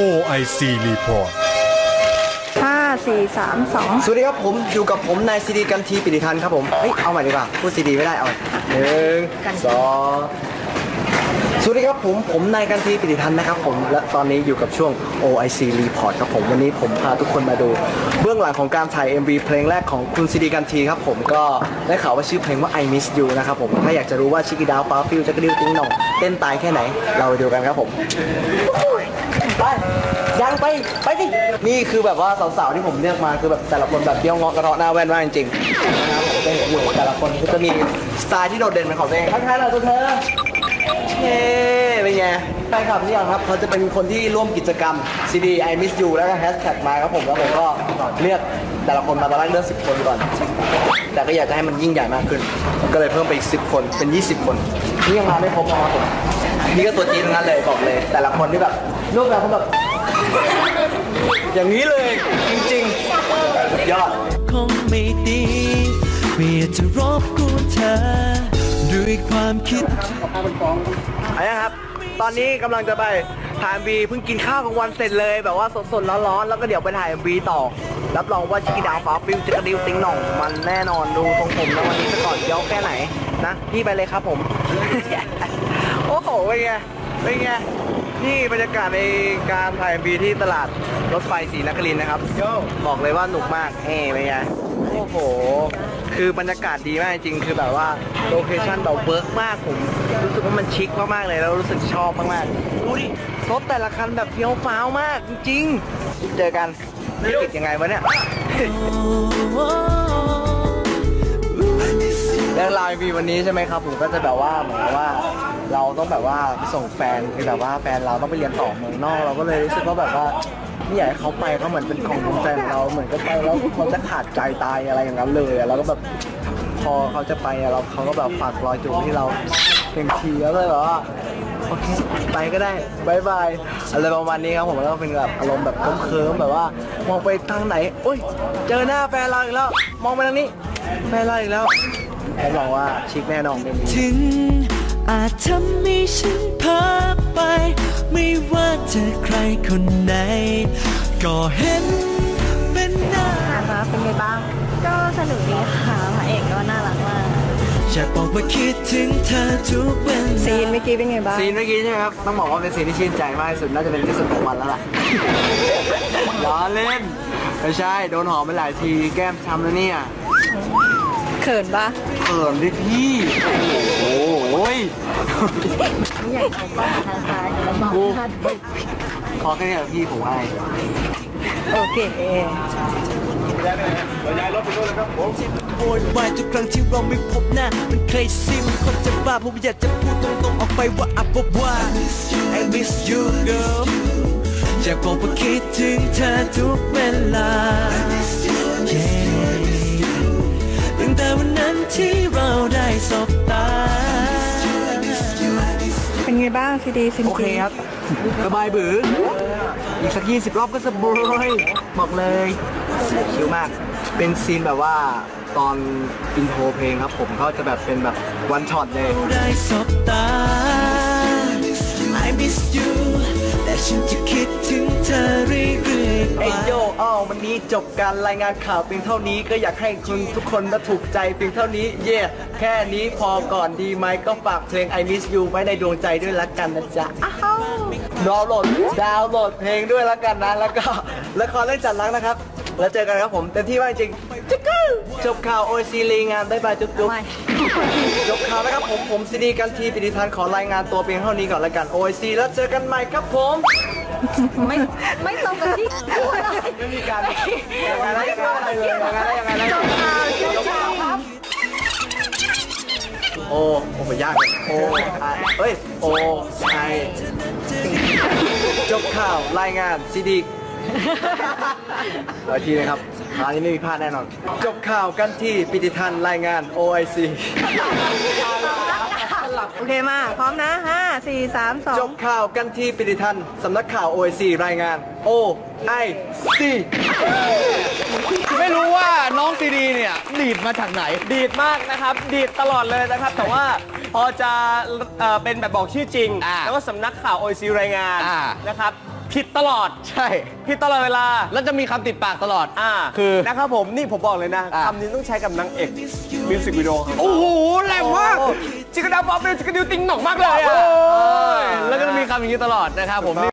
OIC Report ห้าสี่สามสองสวัสดีครับผมอยู่กับผมนายซีดีกันทีปิติทันครับผม เฮ้ย เอาใหม่ดีกว่า พูดซีดีไม่ได้เอาใหม่หนึ่งสองสวัสดีครับผมผมนายกันทีปิติทันนะครับผมและตอนนี้อยู่กับช่วง OIC Report ครับผมวันนี้ผมพาทุกคนมาดู เบื้องหลังของการถ่าย MV เพลงแรกของคุณซีดีกันทีครับผมก็ได้ข่าวว่าชื่อเพลงว่า I Miss You นะครับผมถ้าอยากจะรู้ว่าชิคกี้ดาวฟ้าฟิวจะกระดิ่งติ้งหน่องเต้นตายแค่ไหนเราไปดูกันครับผม ไปยังไปไปดินี่คือแบบว่าสาวๆที่ผมเลือกมาคือแบบแต่ละคนแบบเดี่ยวเงาะกระเทาะหน้าแว่นมากจริงๆนะครับผมจะเห็นอยู่แต่ละคนก็จะมีสไตล์ที่โดดเด่นเป็นของตัวเองทักทายหน่อยตัวเธอเฮ้เป็นไงแฟนคลับที่ยังครับเขาจะเป็นคนที่ร่วมกิจกรรม CD I Miss You แล้วก็แฮชแท็กมาครับผมแล้วผมก็เลือกแต่ละคนมาตอนแรกเลือก10 คนก่อน แต่ก็อยากจะให้มันยิ่งใหญ่มากขึ้น ก็เลยเพิ่มไปอีก 10 คนเป็น 20 คนนี่ยังมาไม่ครบนะครับผม นี่ก็ตัวจริงทั้งนั้นเลยบอกเลย แต่ละคนที่แบบรูปแบบเขาแบบ อย่างนี้เลย จริงๆยอดคงไม่ดีไม่อยากจะรบกวนเธอด้วยความคิดเอาละครับ ตอนนี้กำลังจะไปถ่าย MV เพิ่งกินข้าวกลางวันเสร็จเลย แบบว่าสดๆร้อนๆแล้วก็เดี๋ยวไปถ่าย MV ต่อ รับรองว่าชิคกี้ดาวฟ้าฟิวจะกระดิวติ้งหน่อง มันแน่นอนดูทรงผมแล้ววันนี้จะก่อนเยอะแค่ไหนนะพี่ไปเลยครับผม เป็นไง เป็นไง นี่บรรยากาศในการถ่าย MV ที่ตลาดรถไฟศรีนครินทร์นะครับ บอกเลยว่าหนุกมากเฮ้เป็นไง โอ้โห คือบรรยากาศดีมากจริงๆคือแบบว่าโลเคชั่นแบบเวิร์กมากผมรู้สึกว่ามันชิคมากๆเลยแล้วรู้สึกชอบมากๆ ดูดิรถแต่ละคันแบบเฟี้ยวฟ้าวมากจริงๆเจอกันนี่ติดยังไงวะเนี่ยเรื่องราวมีวันนี้ใช่ไหมครับ ผมก็จะแบบว่าเหมือนกับว่า เราต้องแบบว่าไปส่งแฟนคือแบบว่าแฟนเราต้องไปเรียนต่อเมืองนอก เราก็เลยรู้สึกว่าแบบว่าไม่อยากให้เขาไปเขาเหมือนเป็นของดวงใจของเราเหมือนกับไปแล้วเขาจะขาดใจตายอะไรอย่างนั้นเลยอะเราก็แบบพอเขาจะไปอะเราเขาก็แบบฝากรอยจูบที่เราเพียงทีแล้วเลยแบบว่าโอเคไปก็ได้บายบายอะไรประมาณนี้ครับผมแล้วก็เป็นแบบอารมณ์แบบเคลิ้มๆแบบว่ามองไปทางไหนอุ้ยเจอหน้าแฟนเราอีกแล้วมองไปทางนี้แฟนเราอีกแล้วผมบอกว่าชิคแน่นอนเป็นถึง อาจทำให้ฉันเพ้อไป ไม่ว่าจะใครคนไหน ก็เห็นเป็นหน้าผ่านมาเป็นไงบ้าง ก็สนุกดีค่ะพระเอกก็น่ารักมากอยากบอกว่าคิดถึงเธอทุกเวลาซีนเมื่อกี้เป็นไงบ้าง ซีนเมื่อกี้ใช่ไหมครับ ต้องบอกว่าเป็นซีนที่ชื่นใจมากที่สุด น่าจะเป็นที่สุดของวันแล้วล่ะ ล้อเล่น ไม่ใช่ โดนหอมไปหลายที แก้มช้ำแล้วเนี่ย เขินปะเขินดิพี่โอ้โหย ไม่อยากเอาบ้านท้ายๆแล้วบอกว่าขอแค่นี้เหรอพี่ผมให้โอเคโวยวายทุกครั้งที่เราไม่พบหน้า มันเคยซีมันคนจะบ้าผมอยากจะพูดตรงๆออกไปว่าอับว่า I miss you girl อยากบอกว่าคิดถึงเธอทุกเวลา Yeah ตั้งแต่วันนั้นที่เราได้สบตา ไงบ้างซีดีซินโอเคครับ สบายบืออีกสักยี่สิบรอบก็สบายบอกเลยชิลมาก เป็นซีนแบบว่าตอนอินโทรเพลงครับผมเขาจะแบบเป็นแบบวันช็อตเลยได้สบตา I miss you แต่ฉันจะคิดถึงเธอเรื่อยๆไปเอ้ยโย อ้าววันนี้จบการรายงานข่าวเพียงเท่านี้ก็อยากให้คุณทุกคนมาถูกใจเพียงเท่านี้เย่แค่นี้พอก่อนดีไหมก็ฝากเพลง I Miss You ไว้ในดวงใจด้วยละกันนะจ๊ะอ้าวดาวน์โหลดดาวน์โหลดเพลงด้วยละกันนะแล้วก็ละครเรื่องจัดรักนะครับ แล้วเจอกันครับผมเต็มที่มากจริงจิ๊กกือจบข่าวโอซีลีงานบ๊ายบายจุ๊บจุ๊บจบข่าวนะครับผมผมซีดีกันทีปิติทันขอรายงานตัวเพียงเท่านี้ก่อนละกัน OIC แล้วเจอกันใหม่ครับผม ไม่ไม่ตรง กับที่พูดเลยไม่มีการยังไงนะยังไงนะเลยยังไงนะยังไงนะจบข่าวจบข่าวครับโอโอ้โหยากโอไอเอ้ยโอไอจบข่าวรายงานซีดีร้อยทีนะครับคราวนี้ไม่มีพลาดแน่นอน จบข่าวกันที่ปิติทันรายงาน OIC โอเคมา พร้อมนะห้าสี่สามสอจงบข่าวกันที่ปิติทันสำนักข่าว OIC รายงาน OIC ไม่รู้ว่าน้องซีดีเนี่ย ดีดมาจากไหน ดีดมากนะครับ ดีดตลอดเลยนะครับ แต่ว่าพอจะเอ่อเป็นแบบบอกชื่อจริง อ่าแล้วก็สำนักข่าวโอซีรายงานอ่านะครับ ผิดตลอด ใช่ ผิดตลอดเวลา แล้วจะมีคำติดปากตลอด อ่า คือ นะครับผม นี่ผมบอกเลยนะอะคำนี้ต้องใช้กับนางเอกมิวสิกวิดีโอครับโอ้โห แรงมาก จิกกระดาบอลเป็นจิกกระดิวติงหนอกมากเลยอะโอ้ยแล้วก็จะมีคำอย่างนี้ตลอดนะครับผม